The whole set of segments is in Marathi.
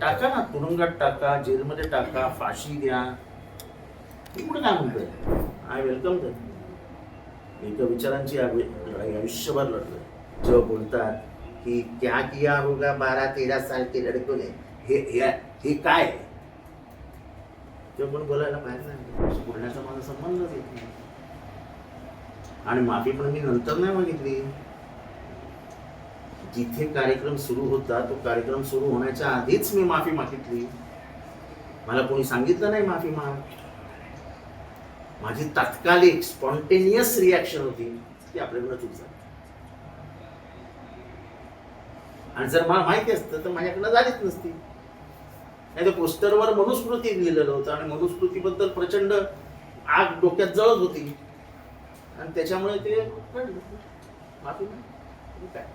टाका ना तुरुंगात टाका जेलमध्ये टाका फाशी द्या. कुठं काय म्हणतोय? आय वेलकम दॅट एका विचारांची लढाई आयुष्यभर लढलोय जेव्हा बोलतात की क्या किया होगा बारा तेरा साल के लड़कों ने? हे हे- काय? आहे? तेव्हा कोणी बोलायला बाहेर नाही बोलण्याचा माझा संबंधच येत नाही. आणि माफी पण मी नंतर नाही मागितली. जिथे कार्यक्रम सुरू होता तो कार्यक्रम सुरू होण्याच्या आधीच मी माफी मागितली. मला कोणी सांगितलं नाही माफी माग. माझी तात्कालिक स्पॉन्टेनियस रिॲक्शन होती की आपल्याकडे चूक झाली. आणि जर मला माहिती असतं तर माझ्याकडनं झालीच नसती. नाही तर पोस्टरवर मनुस्मृती लिहिलेलं होतं आणि मनुस्मृतीबद्दल प्रचंड आग डोक्यात जळत होती. आणि त्याच्यामुळे ते माफी नाही काय?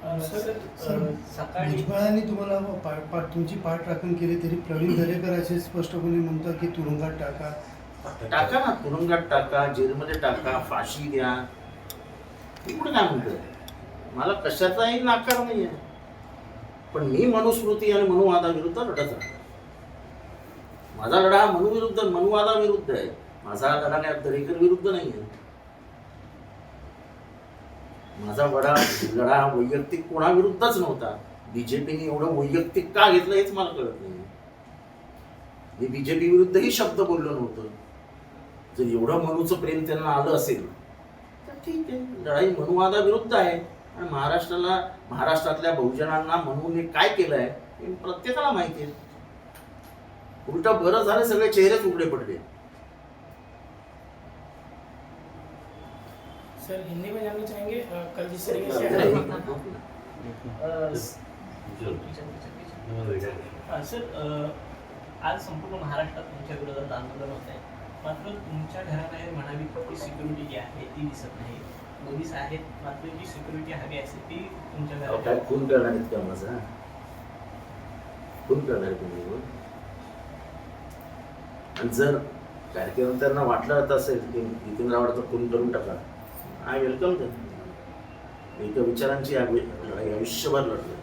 सर सर, सकाळी भुजबळांनी तुम्हाला तुमची पाठ राखण केली तरी प्रवीण दरेकर असे स्पष्टपणे म्हणतात की तुरुंगात टाका. टाका ना तुरुंगात टाका जेलमध्ये टाका फाशी द्या. कुठं काय म्हणतोय? मला कशाचाही नाकार नाहीये. पण मी मनुस्मृती आणि मनुवादाविरुद्ध लढत राहतो. माझा लढा हा मनुविरुद्ध मनुवादाविरुद्ध आहे. माझा लढा काय दरेकर विरुद्ध नाहीये. माझा वडा लढा वैयक्तिक कोणाविरुद्धच नव्हता. बीजेपीने एवढं वैयक्तिक का घेतलं हेच मला कळत नाही. मी बीजेपी विरुद्धही शब्द बोललो नव्हतं. जर एवढं मनूचं प्रेम त्यांना आलं असेल तर ठीक आहे लढाई मनुवादाविरुद्ध आहे. आणि महाराष्ट्राला महाराष्ट्रातल्या बहुजनांना मनूने काय केलंय हे प्रत्येकाला माहिती आहे. उलट बरं झालं सगळे चेहरेच उघडे पडले. सर हिंदी में जानना चाहेंगे? कल जिस तरीके से सर आज संपूर्ण महाराष्ट्रात तुमच्या विरोधात आंदोलन होत आहे मात्र तुमच्या घराबाहेर म्हणावी तितकी सिक्युरिटी जी आहे ती दिसत नाही. पोलीस आहेत मात्र जी सिक्युरिटी हवी असते ती तुमच्या घरात खून करणार आहेत का माझा? खून करणार तुम्ही हो? आणि जर कार्यकर्त्यांना वाटलं होत असेल की नितीन रावडचा खून करून टाका. आय वेलकम दॅट एका विचारांची लढाई आयुष्यभर लढलो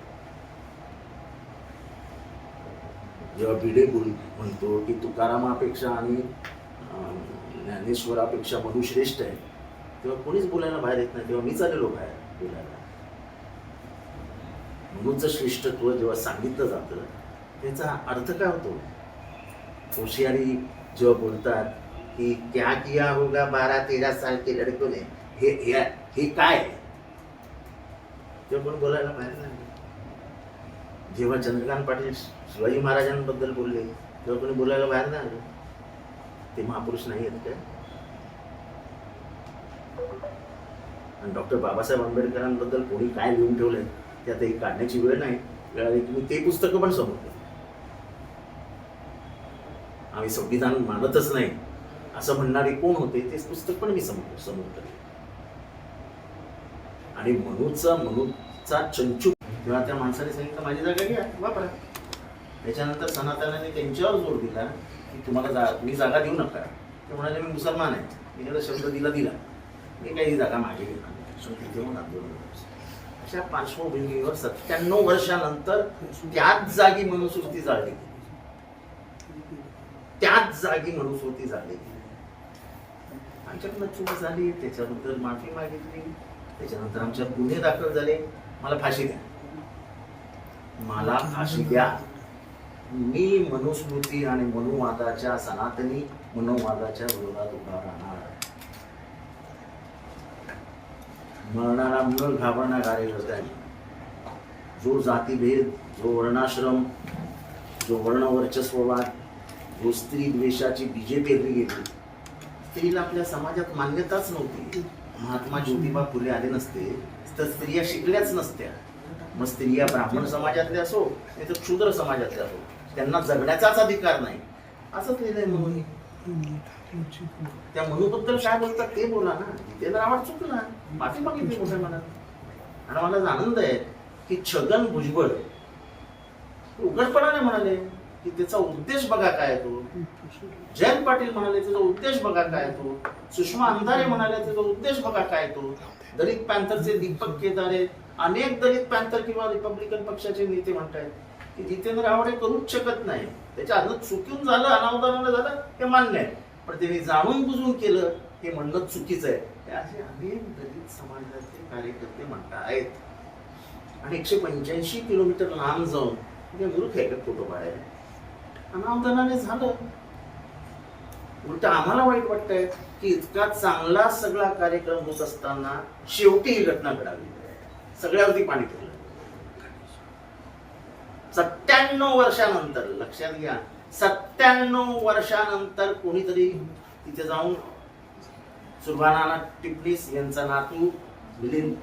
जेव्हा भिडे बोल म्हणतो की तुकारामापेक्षा आणि ज्ञानेश्वरापेक्षा मधु श्रेष्ठ आहे तेव्हा कोणीच बोलायला बाहेर येत नाही तेव्हा मीच आलेलो बाहेर बोलायला. म्हणूनचं श्रेष्ठत्व जेव्हा सांगितलं जातं त्याचा अर्थ काय होतो? होशियारी जेव्हा बोलतात की क्या किया होगा बारा तेरा साल के लड़कों ने हे हे हे काय आहे? तेव्हा बोलायला बाहेर ना जेव्हा चंद्रकांत पाटील शिवाजी महाराजांबद्दल बोलले तेव्हा कोणी बोलायला बाहेर ना ते महापुरुष नाही आहेत काय? आणि डॉक्टर बाबासाहेब आंबेडकरांबद्दल कोणी काय लिहून ठेवलंय ते आता एक काढण्याची वेळ नाही. वेळ आली की मी ते पुस्तकं पण समोर आम्ही संविधान मानतच नाही. असं म्हणणारे कोण होते तेच पुस्तक पण मी समोर समोर ठेवले आणि मनूचा मनूचा चंचू. तेव्हा त्या माणसाने सांगितलं माझी जागा घ्या वापरा. त्याच्यानंतर सनातनाने त्यांच्यावर जोर दिला की तुम्हाला जा तुम्ही जागा देऊ नका. ते म्हणाले मी मुसलमान आहे. मी त्याला शब्द दिला दिला. मी काही जागा मागे घेणार नाही. शेवटी आंदोलन अशा पार्श्वभूमीवर सत्त्याण्णव वर्षानंतर त्याच जागी मनुसृती जाळली त्याच जागी मनुसृती जाळली आमच्याकडनं चूक झाली त्याच्याबद्दल माफी मागितली. त्याच्यानंतर आमच्या गुन्हे दाखल झाले. मला फाशी द्या. मला फाशी द्या. मी मनुस्मृती आणि मनुवादाच्या सनातनी मनोवादाच्या विरोधात उभा राहणार. मरणारा न घाबरणा कार्यकर्ता आहे. जो जातीभेद जो वर्णाश्रम जो वर्णवर्चस्ववाद जो स्त्री द्वेषाची बीजे पेरली गेली स्त्रीला आपल्या समाजात मान्यताच नव्हती. महात्मा ज्योतिबा फुले आले नसते तर स्त्रिया शिकल्याच नसत्या. मग स्त्रिया ब्राह्मण समाजातल्या असो नाही तर क्षुद्र समाजातल्या असो त्यांना जगण्याचाच अधिकार नाही. असंच लिहिलंय म्हणून. त्या मनूबद्दल काय बोलतात ते बोला ना. जितेंद्र आव्हाड चुकला. माफी मागितली मोठ्या मनात. आणि मला आनंद आहे की छगन भुजबळ उघडपणाने म्हणाले की त्याचा उद्देश बघा काय तो. जयंत पाटील म्हणाले त्याचा उद्देश बघा काय तो. सुषमा अंधारे म्हणाले त्याचा उद्देश बघा काय तो. दलित पॅन्थरचे दीपक केदारे अनेक दलित पॅन्थर किंवा रिपब्लिकन पक्षाचे नेते म्हणतायत की जितेंद्र आव्हाड हे करूच शकत नाही. त्याच्या अन्न चुकून झालं अनावधानानं झालं हे मान्य आहे. पण त्यांनी जाणून बुजून केलं हे म्हणणं चुकीचं आहे. असे अनेक दलित समाजाचे कार्यकर्ते म्हणता आहेत आणि एकशे पंच्याऐंशी किलोमीटर लांब जाऊन मूर्ख आहे का फोटो काढायला. अनावधानाने झालं. उलट आम्हाला वाईट वाटतंय की इतका चांगला सगळा कार्यक्रम होत असताना शेवटी ही घटना घडावी सगळ्यावरती पाणी फिरलं सत्त्याण्णव वर्षानंतर लक्षात घ्या सत्त्याण्णव वर्षानंतर कोणीतरी तिथे जाऊन सुरभानाना टिपणीस यांचा नातू मिलिंद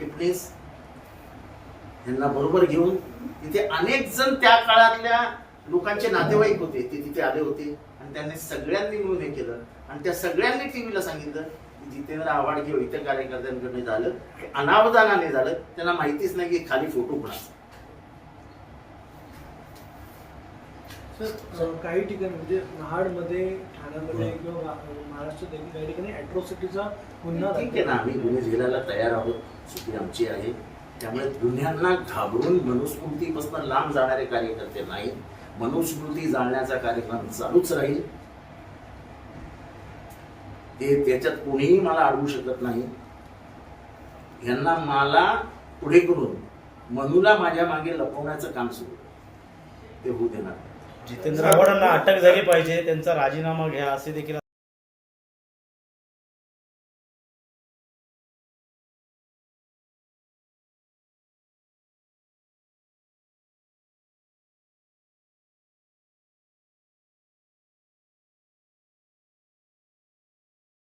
टिपणीस यांना बरोबर घेऊन तिथे अनेक जण त्या काळातल्या लोकांचे नातेवाईक होते ते तिथे आले होते आणि त्यांनी सगळ्यांनी मिळून हे केलं. आणि त्या सगळ्यांनी टीव्हीला सांगितलं की जितेंद्र आव्हाड किंवा इतर कार्यकर्त्यांकडनं झालं हे अनावधानाने झालं त्यांना माहितीच नाही की खाली फोटो कोणाचा सर काही ठिकाणी म्हणजे महाडमध्ये ठाण्यामध्ये किंवा महाराष्ट्रात देखील काही ठिकाणी अॅट्रॉसिटीचा गुन्हा ठीक आहे ना आम्ही गुन्हे झेलायला तयार आहोत. चुकी आमची आहे. त्यामुळे गुन्ह्यांना घाबरून मनुस्मृतीपासून लांब जाणारे कार्यकर्ते नाही मनुस्मृती जाळण्याचा कार्यक्रम चालूच राहील. ते त्याच्यात कोणीही मला अडवू शकत नाही. यांना मला पुढे करून मनूला माझ्या मागे लपवण्याचं काम सुरू ते होऊ देणार. जितेंद्र आव्हाडांना अटक झाली पाहिजे त्यांचा राजीनामा घ्या असे देखील